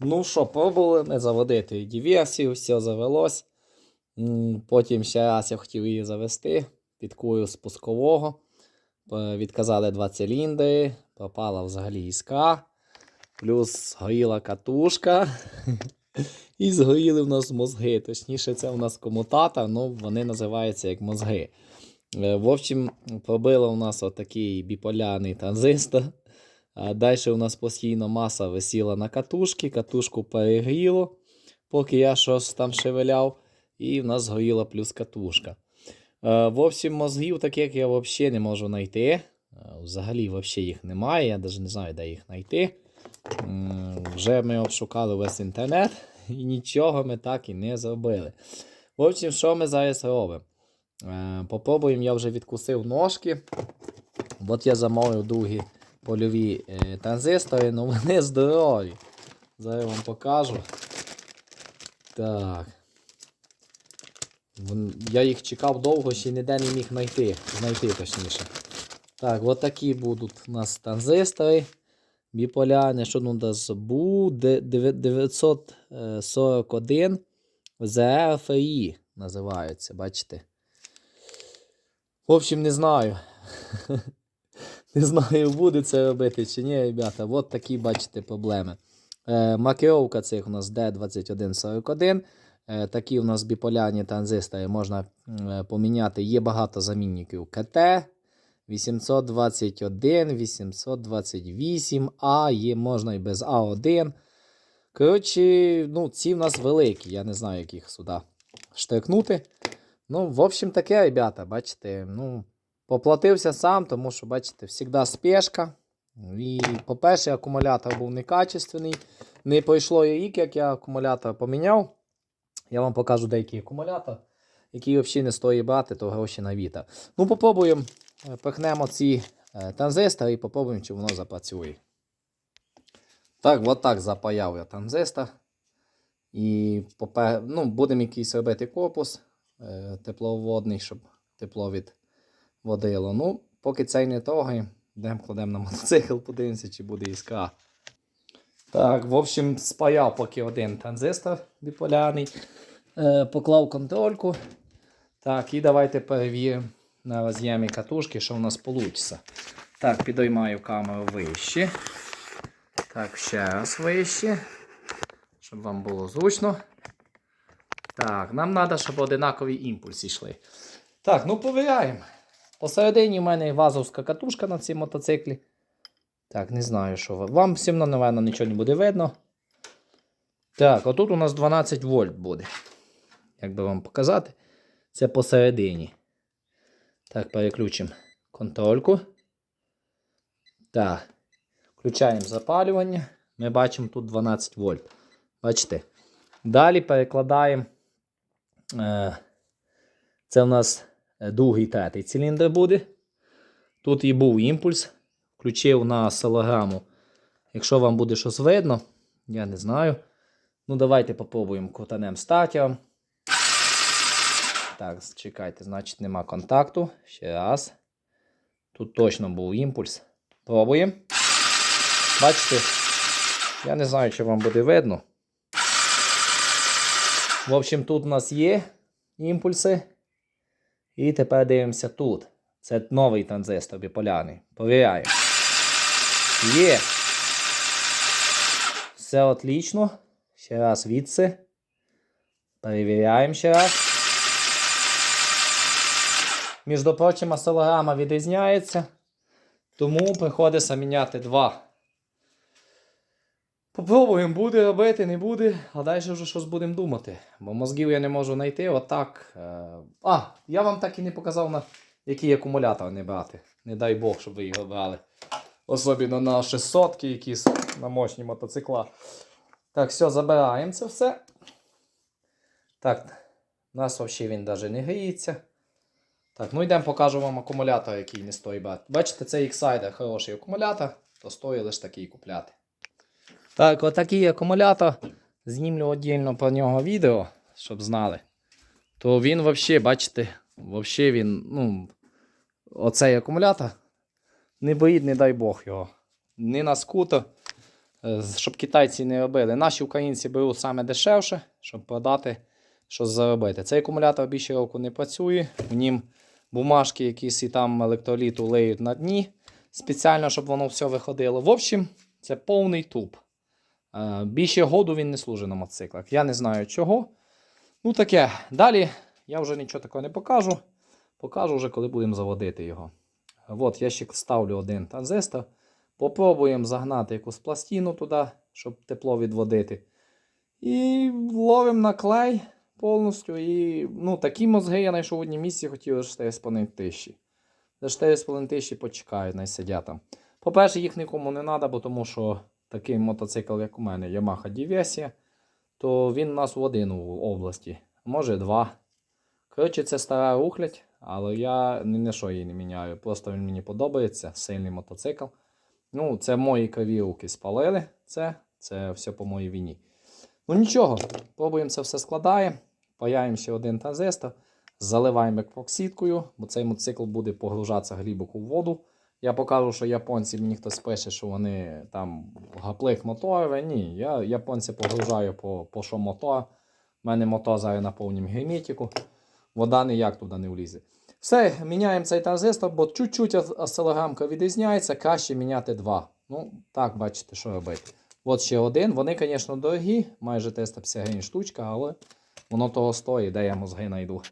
Ну що, пробували ми заводити диверсію, все завелось. Потім ще раз я хотів її завести під кую спускового. Відказали два циліндри, пропала взагалі іскра, плюс згоріла катушка. І згоріли в нас мозги. Точніше, це у нас комутатор, але вони називаються як мозги. Е, В общем, пробило у нас отакий біполярний транзистор. Далі у нас постійно маса висіла на катушці, катушку перегріло, поки я щось там шевеляв, і в нас згоріла плюс катушка. Е, В общем, мозгів таких я взагалі не можу знайти. Е, Взагалі взагалі їх немає, я навіть не знаю, де їх знайти. Вже ми обшукали весь інтернет і нічого ми так і не зробили. В общем, що ми зараз робимо? Е, Попробуємо, я вже відкусив ножки. От я замовив другі польові е, транзистори, ну вони здорові. Зараз я вам покажу. Так. Я їх чекав довго, ще ніде не міг знайти. Знайти точніше. Так, от такі будуть у нас транзистори. Біполярні, що ну нас бу 941 ZFI називаються, бачите? В общем, не знаю. Не знаю, буде це робити чи ні, ребята. От такі, бачите, проблеми. Е, цих у нас D2141. Е, такі у нас біполярні транзистори можна е, поміняти. Є багато замінників КТ. 821, 828, А, є можна і без А1. Коротше, ну, ці в нас великі. Я не знаю, як їх сюди штрикнути. Ну, в общем, таке, ребята, бачите, ну, поплатився сам, тому що, бачите, завжди спешка. І, по-перше, акумулятор був некачественний. Не пройшло і як я акумулятор поміняв. Я вам покажу деякий акумулятор, який взагалі не стоїть брати, то гроші на вітер. Ну, попробуємо, е, пихнемо ці е, транзистори і попробуємо, чи воно запрацює. Так, от так запаяв я транзистор. І попе... ну, будемо якийсь робити корпус е, тепловодний, щоб тепло відводило. Ну, поки цей не трогаємо, йдемо кладемо на мотоцикл, подивимося, чи буде іскра. Так, в общем, спаяв поки один транзистор біполярний. Е, поклав контрольку. Так, і давайте перевіримо на роз'ємі катушки, що в нас вийде. Так, підіймаю камеру вище. Так, ще раз вище. Щоб вам було зручно. Так, нам треба, щоб одинакові імпульси йшли. Так, ну повіряємо. Посередині в мене вазовська катушка на цій мотоциклі. Так, не знаю, що. Вам всім, напевно, нічого не буде видно. Так, отут у нас 12 вольт буде. Як би вам показати, це посередині. Так, переключимо контрольку. Так. Включаємо запалювання. Ми бачимо тут 12 вольт. Бачите? Далі перекладаємо. Е, це у нас другий третій циліндр буде. Тут і був імпульс. Включив на силограму. Якщо вам буде щось видно, я не знаю. Ну, давайте попробуємо крутанем статером. Так, чекайте, значить нема контакту. Ще раз. Тут точно був імпульс. Пробуємо. Бачите, я не знаю, чи вам буде видно. В общем, тут у нас є імпульси. І тепер дивимося тут. Це новий транзистор біполярний. Повіряємо. Є. Все отлично. Ще раз відси. Перевіряємо ще раз. Між прочим, осцилограма відрізняється. Тому приходиться міняти два. Попробуємо, буде робити, не буде, а далі вже щось будемо думати. Бо мозгів я не можу знайти. Отак. е, А, я вам так і не показав, на який акумулятор не брати. Не дай Бог, щоб ви його брали. Особливо на 600 якісь на мощні мотоцикла. Так, все, забираємо це все. Так, у нас взагалі він навіть не гріється. Так, ну йдемо покажу вам акумулятор, який не стоїть брати. Бачите, це Exciter хороший акумулятор, то стоїть лише такий купляти. Так, отакий акумулятор. Знімлю віддільно про нього відео, щоб знали. То він взагалі, бачите, взагалі він, ну, оцей акумулятор не боїть, не дай Бог його. Ні на скутер, е, щоб китайці не робили. Наші українці беруть саме дешевше, щоб продати, щось заробити. Цей акумулятор більше року не працює. В нім бумажки якісь і там електроліту леють на дні. Спеціально, щоб воно все виходило. В общем, це повний туп. Е, Більше году він не служить на мотоциклах. Я не знаю чого. Ну таке. Далі я вже нічого такого не покажу. Покажу вже, коли будемо заводити його. От, я ще ставлю один транзистор. Попробуємо загнати якусь пластину туди, щоб тепло відводити. І ловимо на клей повністю. І ну, такі мозги я знайшов в одній місці, хотів за 4,5 тисячі. За 4,5 тисячі почекають, най сидять там. По-перше, їх нікому не треба, тому що такий мотоцикл, як у мене, Yamaha Diversia, то він у нас в один у області, може два. Коротше, це стара рухлядь, але я ні на що її не міняю. Просто він мені подобається, сильний мотоцикл. Ну, це мої криві руки спалили. Це, це все по моїй війні. Ну нічого, пробуємо це все складаємо. Паяємо ще один транзистор, заливаємо епоксидкою, бо цей мотоцикл буде погружатися глибоко в воду. Я покажу, що японці мені хтось пише, що вони там гаплик моторове. Ні, я японці погружаю по, по що мотор. У мене мотор зараз на повнім герметику. Вода ніяк туди не влізе. Все, міняємо цей транзистор, бо чуть-чуть осцилограмка відрізняється, краще міняти два. Ну, так, бачите, що робити. От ще один. Вони, звісно, дорогі, майже 350 гривень штучка, але воно того стоїть, де я мозги знайду.